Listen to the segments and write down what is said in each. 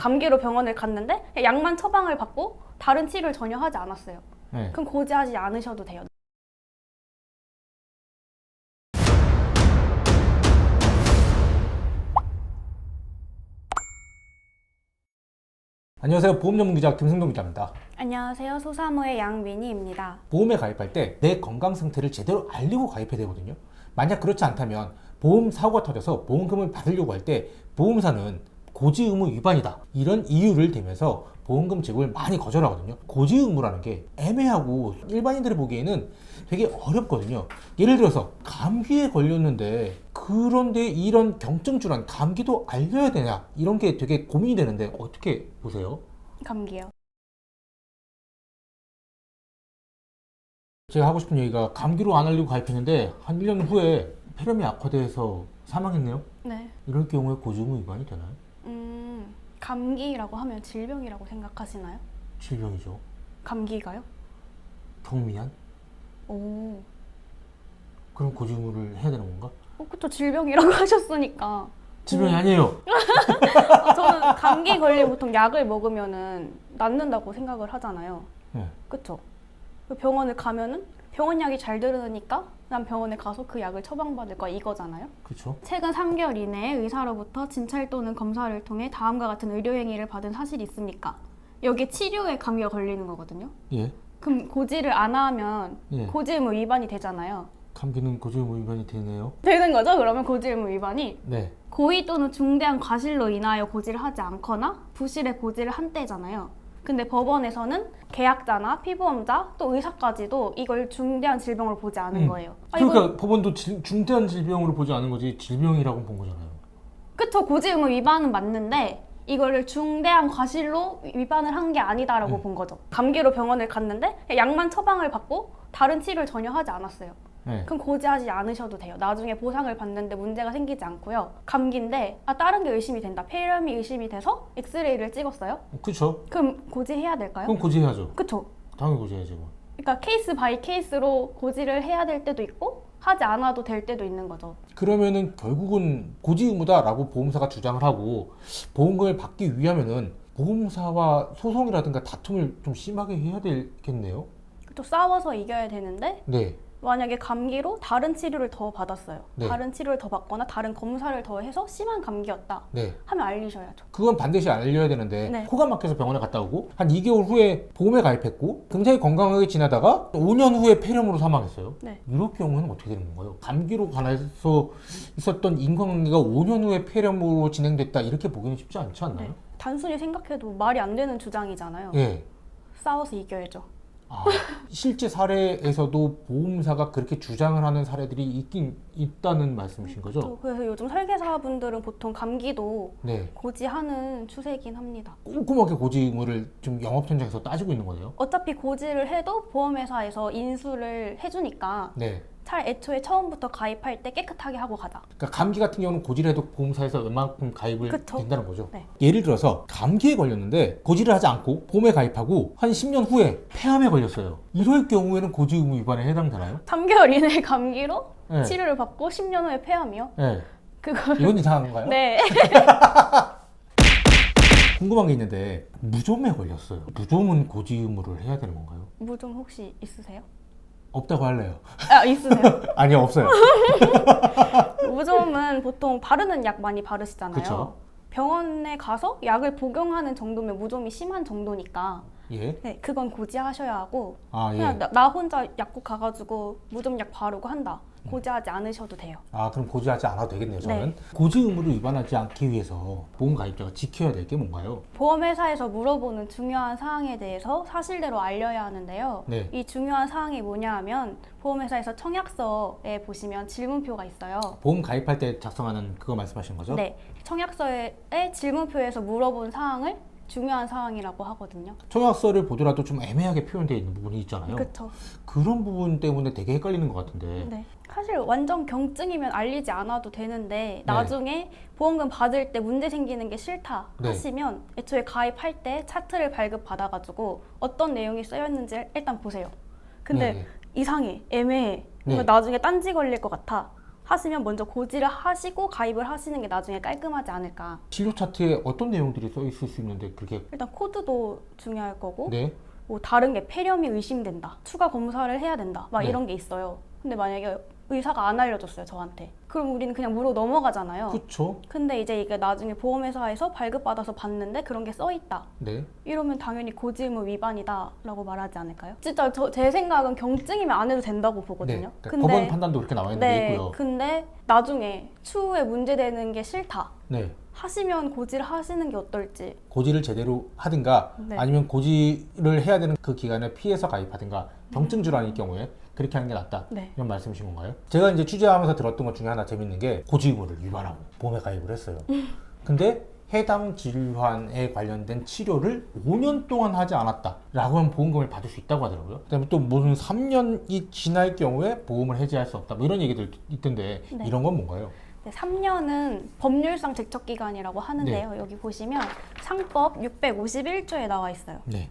감기로 병원을 갔는데 약만 처방을 받고 다른 치료를 전혀 하지 않았어요. 네. 그럼 고지하지 않으셔도 돼요. 안녕하세요. 보험 전문 기자 김승동 기자입니다. 안녕하세요. 소사모의 양민희입니다. 보험에 가입할 때 내 건강 상태를 제대로 알리고 가입해야 되거든요. 만약 그렇지 않다면 보험 사고가 터져서 보험금을 받으려고 할 때 보험사는 고지 의무 위반이다. 이런 이유를 대면서 보험금 지급을 많이 거절하거든요. 고지 의무라는 게 애매하고 일반인들이 보기에는 되게 어렵거든요. 예를 들어서 감기에 걸렸는데 그런데 이런 경증주란 감기도 알려야 되냐 이런 게 되게 고민이 되는데 어떻게 보세요? 감기요. 제가 하고 싶은 얘기가 감기로 안 알리고 가입했는데 한 1년 후에 폐렴이 악화돼서 사망했네요. 네. 이럴 경우에 고지 의무 위반이 되나요? 음, 감기라고 하면 질병이라고 생각하시나요? 질병이죠. 감기가요? 경미한? 오. 그럼 고지의무를 해야 되는 건가? 어, 그쵸. 질병이라고 하셨으니까. 질병이 아니에요. 어, 저는 감기 걸리면 보통 약을 먹으면은 낫는다고 생각을 하잖아요. 네. 그쵸? 그 병원을 가면은 병원 약이 잘 들으니까 난 병원에 가서 그 약을 처방받을 거야 이거잖아요. 그렇죠. 최근 3개월 이내에 의사로부터 진찰 또는 검사를 통해 다음과 같은 의료 행위를 받은 사실이 있습니까? 여기 치료에 감기가 걸리는 거거든요. 예. 그럼 고지를 안 하면 예. 고지 의무 위반이 되잖아요. 감기는 고지 의무 위반이 되네요. 되는 거죠? 그러면 고지 의무 위반이 네. 고의 또는 중대한 과실로 인하여 고지를 하지 않거나 부실의 고지를 한 때잖아요. 근데 법원에서는 계약자나 피보험자 또 의사까지도 이걸 중대한 질병으로 보지 않은 음. 거예요. 아, 그러니까 법원도 질- 중대한 질병으로 보지 않은 거지 질병이라고 본 거잖아요. 그쵸 고지 의무 위반은 맞는데 이거를 중대한 과실로 위반을 한 게 아니다라고 음. 본 거죠. 감기로 병원을 갔는데 약만 처방을 받고 다른 치료를 전혀 하지 않았어요. 네. 그럼 고지하지 않으셔도 돼요. 나중에 보상을 받는데 문제가 생기지 않고요. 감기인데 아 다른 게 의심이 된다. 폐렴이 의심이 돼서 엑스레이를 찍었어요. 그렇죠. 그럼 고지해야 될까요? 그럼 고지해야죠. 그쵸? 당연히 고지해야죠. 뭐. 그러니까 케이스 바이 케이스로 고지를 해야 될 때도 있고 하지 않아도 될 때도 있는 거죠. 그러면은 결국은 고지 의무다라고 보험사가 주장을 하고 보험금을 받기 위하면은 보험사와 소송이라든가 다툼을 좀 심하게 해야 되겠네요. 또 싸워서 이겨야 되는데 네. 만약에 감기로 다른 치료를 더 받았어요. 네. 다른 치료를 더 받거나 다른 검사를 더 해서 심한 감기였다 네. 하면 알리셔야죠. 그건 반드시 알려야 되는데 네. 코가 막혀서 병원에 갔다 오고 한 2개월 후에 보험에 가입했고 굉장히 건강하게 지나다가 5년 후에 폐렴으로 사망했어요. 네. 이럴 경우에는 어떻게 되는 건가요? 감기로 관해서 있었던 인과관계가 5년 후에 폐렴으로 진행됐다 이렇게 보기는 쉽지 않지 않나요? 네. 단순히 생각해도 말이 안 되는 주장이잖아요. 예. 싸워서 이겨야죠. 아, 실제 사례에서도 보험사가 그렇게 주장을 하는 사례들이 있긴 있다는 말씀이신 거죠? 또 그래서 요즘 설계사분들은 보통 감기도 네. 고지하는 추세이긴 합니다. 꼼꼼하게 고지 의무를 좀 영업 현장에서 따지고 있는 거네요. 어차피 고지를 해도 보험회사에서 인수를 해주니까 네. 차라리 애초에 처음부터 가입할 때 깨끗하게 하고 가자. 그러니까 감기 같은 경우는 고지를 해도 보험사에서 웬만큼 가입을 그쵸. 된다는 거죠. 네. 예를 들어서 감기에 걸렸는데 고지를 하지 않고 보험에 가입하고 한 10년 후에 폐암에 걸렸어요. 이럴 경우에는 고지 의무 위반에 해당되나요? 3개월 이내 감기로 네. 치료를 받고 10년 후에 폐암이요? 네. 그거 이건 이상한가요? 네. 궁금한 게 있는데 무좀에 걸렸어요. 무좀은 고지 의무를 해야 되는 건가요? 무좀 혹시 있으세요? 없다고 할래요. 아 있으세요? 아니요, 없어요. 무좀은 보통 바르는 약 많이 바르시잖아요. 그쵸. 병원에 가서 약을 복용하는 정도면 무좀이 심한 정도니까 예. 네 그건 고지하셔야 하고 아, 예. 그냥 나, 나 혼자 약국 가가지고 무좀 약 바르고 한다 고지하지 않으셔도 돼요. 아, 그럼 고지하지 않아도 되겠네요, 저는. 고지 의무를 위반하지 않기 위해서 보험 가입자가 지켜야 될 게 뭔가요? 보험회사에서 물어보는 중요한 사항에 대해서 사실대로 알려야 하는데요. 네. 이 중요한 사항이 뭐냐 하면 보험회사에서 청약서에 보시면 질문표가 있어요. 보험 가입할 때 작성하는 그거 말씀하시는 거죠? 네. 청약서의 질문표에서 물어본 사항을 중요한 사항이라고 하거든요. 청약서를 보더라도 좀 애매하게 표현되어 있는 부분이 있잖아요. 그렇죠. 그런 부분 때문에 되게 헷갈리는 것 같은데. 네. 사실 완전 경증이면 알리지 않아도 되는데 네. 나중에 보험금 받을 때 문제 생기는 게 싫다 네. 하시면 애초에 가입할 때 차트를 발급 받아가지고 어떤 내용이 쓰였는지 일단 보세요. 근데 네. 이상해, 애매해, 네. 이거 나중에 딴지 걸릴 것 같아 하시면 먼저 고지를 하시고 가입을 하시는 게 나중에 깔끔하지 않을까. 진료 차트에 어떤 내용들이 써 있을 수 있는데 그렇게 일단 코드도 중요할 거고 네. 뭐 다른 게 폐렴이 의심된다. 추가 검사를 해야 된다. 막 네. 이런 게 있어요. 근데 만약에 의사가 안 알려줬어요, 저한테. 그럼 우리는 그냥 물어 넘어가잖아요. 그렇죠. 근데 이제 이게 나중에 보험회사에서 발급받아서 봤는데 그런 게 써 있다. 네. 이러면 당연히 고지 의무 위반이다라고 말하지 않을까요? 진짜 저, 제 생각은 경증이면 안 해도 된다고 네. 보거든요. 그러니까 법원 판단도 그렇게 나와 있는 게 네, 있고요. 근데 나중에 추후에 문제되는 게 싫다. 네. 하시면 고지를 하시는 게 어떨지. 고지를 제대로 하든가 네. 아니면 고지를 해야 되는 그 기간에 피해서 가입하든가 경증 질환일 경우에 그렇게 하는 게 낫다. 네. 이런 말씀이신 건가요? 제가 이제 취재하면서 들었던 것 중에 하나 재밌는 게 고지 의무를 위반하고 보험에 가입을 했어요. 근데 해당 질환에 관련된 치료를 5년 동안 하지 않았다라고 하면 보험금을 받을 수 있다고 하더라고요. 그다음에 또 무슨 3년이 지날 경우에 보험을 해지할 수 없다. 뭐 이런 얘기들 있던데 네. 이런 건 뭔가요? 네, 3년은 법률상 직척 기간이라고 네. 하는데요. 여기 보시면 상법 651조에 나와 있어요. 네.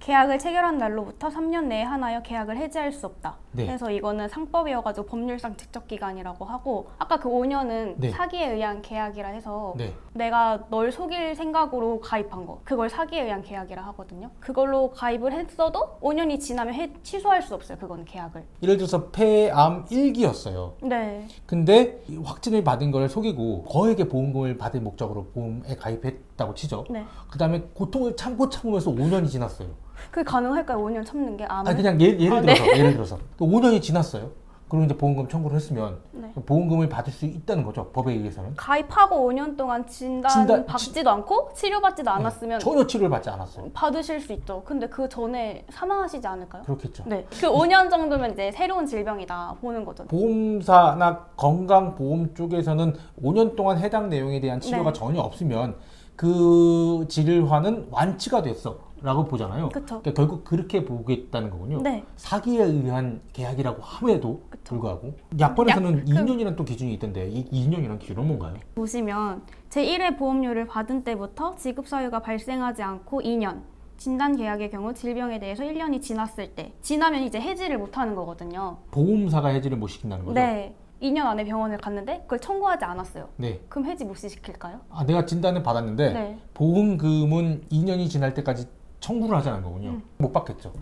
계약을 체결한 날로부터 3년 내에 하나여 계약을 해지할 수 없다. 네. 그래서 이거는 상법이어가지고 법률상 직척 기간이라고 하고 아까 그 5년은 네. 사기에 의한 계약이라 해서 네. 내가 널 속일 생각으로 가입한 거 그걸 사기에 의한 계약이라 하거든요. 그걸로 가입을 했어도 5년이 지나면 해- 취소할 수 없어요. 그건 계약을. 예를 들어서 폐암 1기였어요. 네. 근데 이 확진을 받은 걸 속이고 거액의 보험금을 받을 목적으로 보험에 가입했다고 치죠. 네. 그 다음에 고통을 참고 참으면서 5년이 지났어요. 그게 가능할까요? 5년 참는 게 암을? 아니 그냥 예, 예를 아, 들어서 예를 들어서 또 5년이 지났어요. 그리고 이제 보험금 청구를 했으면 네. 보험금을 받을 수 있다는 거죠. 법에 의해서는. 가입하고 5년 동안 진단, 진단- 받지도 않고 치료받지도 않았으면 전혀 치료를 받지 않았어요. 받으실 수 있죠. 근데 그 전에 사망하시지 않을까요? 그렇겠죠. 네. 그 5년 정도면 이제 새로운 질병이다 보는 거죠. 보험사나 건강보험 쪽에서는 5년 동안 해당 내용에 대한 치료가 네. 전혀 없으면 그 질환은 완치가 됐어 라고 보잖아요. 그쵸. 그러니까 결국 그렇게 보겠다는 거군요. 네. 사기에 의한 계약이라고 함에도 그쵸. 불구하고 약관에서는 약- 2년이라는 또 기준이 있던데 이 2년이라는 기준은 뭔가요? 보시면 제1회 보험료를 받은 때부터 지급 사유가 발생하지 않고 2년 진단 계약의 경우 질병에 대해서 1년이 지났을 때 지나면 이제 해지를 못 하는 거거든요. 보험사가 해지를 못 시킨다는 거죠? 네. 2년 안에 병원을 갔는데 그걸 청구하지 않았어요. 네. 그럼 해지 못 시킬까요? 아, 내가 진단을 받았는데 네. 보험금은 2년이 지날 때까지 청구를 하지 않은 거군요. 음. 못 받겠죠.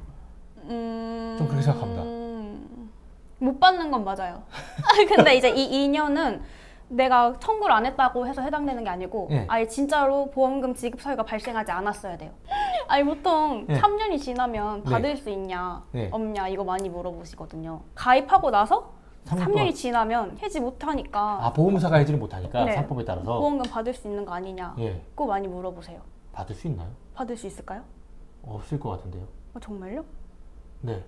음... 좀 그렇게 생각합니다. 못 받는 건 맞아요. 근데 이제 이 2년은 내가 청구를 안 했다고 해서 해당되는 게 아니고 예. 아예 진짜로 보험금 지급 사유가 발생하지 않았어야 돼요. 아니 보통 예. 3년이 지나면 네. 받을 수 있냐 네. 없냐 이거 많이 물어보시거든요. 가입하고 나서 3년 3년이 동안. 지나면 해지 못하니까 아, 보험사가 해지를 못 하니까 네. 상법에 따라서 보험금 받을 수 있는 거 아니냐 예. 그거 많이 물어보세요. 받을 수 있나요? 받을 수 있을까요? 없을 것 같은데요. 어, 정말요? 네.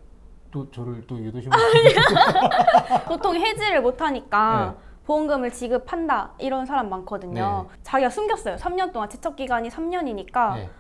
또 저를 또 유도시면 보통 해지를 못하니까 네. 보험금을 지급한다 이런 사람 많거든요. 자기가 숨겼어요. 3년 동안 채척 기간이 3년이니까 네.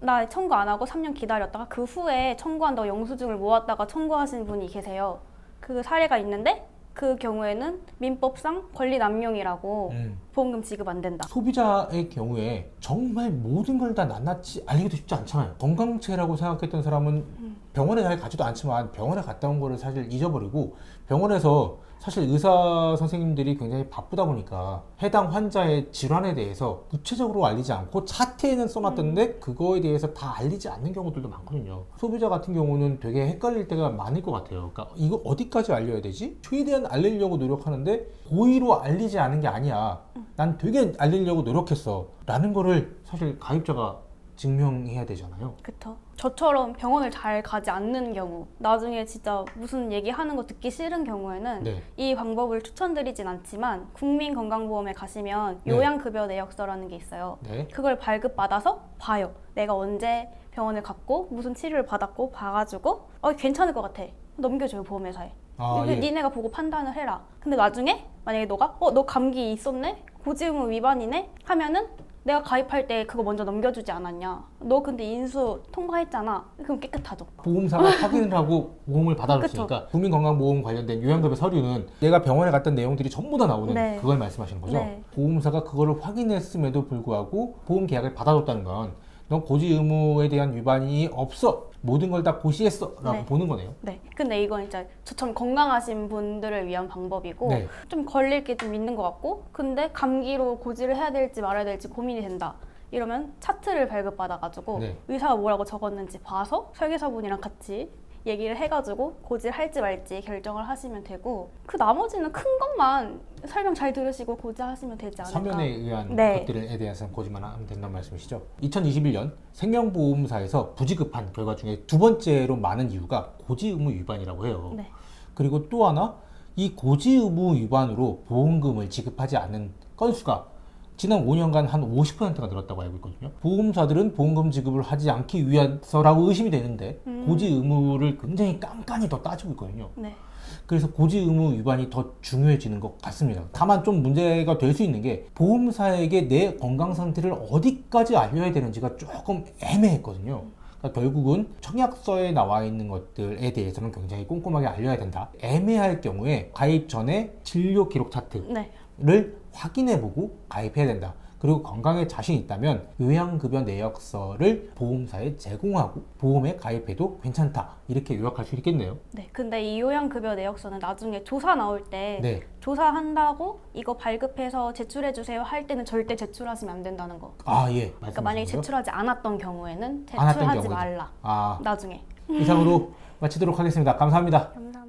나 청구 안 하고 3년 기다렸다가 그 후에 청구한다고 영수증을 모았다가 청구하신 분이 계세요. 그 사례가 있는데 그 경우에는 민법상 권리 남용이라고 음. 보험금 지급 안 된다. 소비자의 경우에 정말 모든 걸 다 낱낱이 알기도 쉽지 않잖아요. 건강체라고 생각했던 사람은 음. 병원에 잘 가지도 않지만 병원에 갔다 온 거를 사실 잊어버리고 병원에서 사실 의사 선생님들이 굉장히 바쁘다 보니까 해당 환자의 질환에 대해서 구체적으로 알리지 않고 차트에는 써놨던데 음. 그거에 대해서 다 알리지 않는 경우들도 많거든요. 소비자 같은 경우는 되게 헷갈릴 때가 많을 것 같아요. 그러니까 이거 어디까지 알려야 되지? 최대한 알리려고 노력하는데 고의로 알리지 않은 게 아니야. 난 되게 알리려고 노력했어. 라는 거를 사실 가입자가 증명해야 되잖아요. 그쵸. 저처럼 병원을 잘 가지 않는 경우, 나중에 진짜 무슨 얘기하는 거 듣기 싫은 경우에는 네. 이 방법을 추천드리진 않지만 국민건강보험에 가시면 네. 요양급여 내역서라는 게 있어요. 네. 그걸 발급받아서 봐요. 내가 언제 병원을 갔고 무슨 치료를 받았고 봐가지고 어 괜찮을 것 같아. 넘겨줘요 보험회사에. 아, 예. 니네가 보고 판단을 해라. 근데 나중에 만약에 너가 어 너 감기 있었네? 고지의무 위반이네? 하면은 내가 가입할 때 그거 먼저 넘겨주지 않았냐? 너 근데 인수 통과했잖아. 그럼 깨끗하죠. 보험사가 확인을 하고 보험을 받아줬으니까 국민건강보험 관련된 요양급여 서류는 내가 병원에 갔던 내용들이 전부 다 나오는 네. 그걸 말씀하시는 거죠. 네. 보험사가 그거를 확인했음에도 불구하고 보험 계약을 받아줬다는 건 넌 고지 의무에 대한 위반이 없어. 모든 걸 다 고시했어 라고 네. 보는 거네요. 네. 근데 이건 이제 저처럼 건강하신 분들을 위한 방법이고 네. 좀 걸릴 게 좀 있는 것 같고 근데 감기로 고지를 해야 될지 말아야 될지 고민이 된다. 이러면 차트를 발급받아가지고 네. 의사가 뭐라고 적었는지 봐서 설계사분이랑 같이 얘기를 해가지고 고지를 할지 말지 결정을 하시면 되고 그 나머지는 큰 것만 설명 잘 들으시고 고지하시면 되지 않을까. 서면에 의한 네. 것들에 대해서는 고지만 하면 된다는 말씀이시죠. 2021년 생명보험사에서 부지급한 결과 중에 두 번째로 많은 이유가 고지 의무 위반이라고 해요. 네. 그리고 또 하나 이 고지 의무 위반으로 보험금을 지급하지 않는 건수가 지난 5년간 한 50%가 늘었다고 알고 있거든요. 보험사들은 보험금 지급을 하지 않기 위해서라고 의심이 되는데 음. 고지 의무를 굉장히 깐깐히 더 따지고 있거든요. 네. 그래서 고지 의무 위반이 더 중요해지는 것 같습니다. 다만 좀 문제가 될 수 있는 게 보험사에게 내 건강 상태를 어디까지 알려야 되는지가 조금 애매했거든요. 그러니까 결국은 청약서에 나와 있는 것들에 대해서는 굉장히 꼼꼼하게 알려야 된다. 애매할 경우에 가입 전에 진료 기록 차트 를 네. 확인해보고 가입해야 된다. 그리고 건강에 자신 있다면 요양급여 내역서를 보험사에 제공하고 보험에 가입해도 괜찮다. 이렇게 요약할 수 있겠네요. 네. 근데 이 요양급여 내역서는 나중에 조사 나올 때 네. 조사한다고 이거 발급해서 제출해 주세요 할 때는 절대 제출하시면 안 된다는 거. 아, 예. 그러니까 만약에? 제출하지 않았던 경우에는 제출하지. 말라. 아, 나중에. 이상으로 마치도록 하겠습니다. 감사합니다. 감사합니다.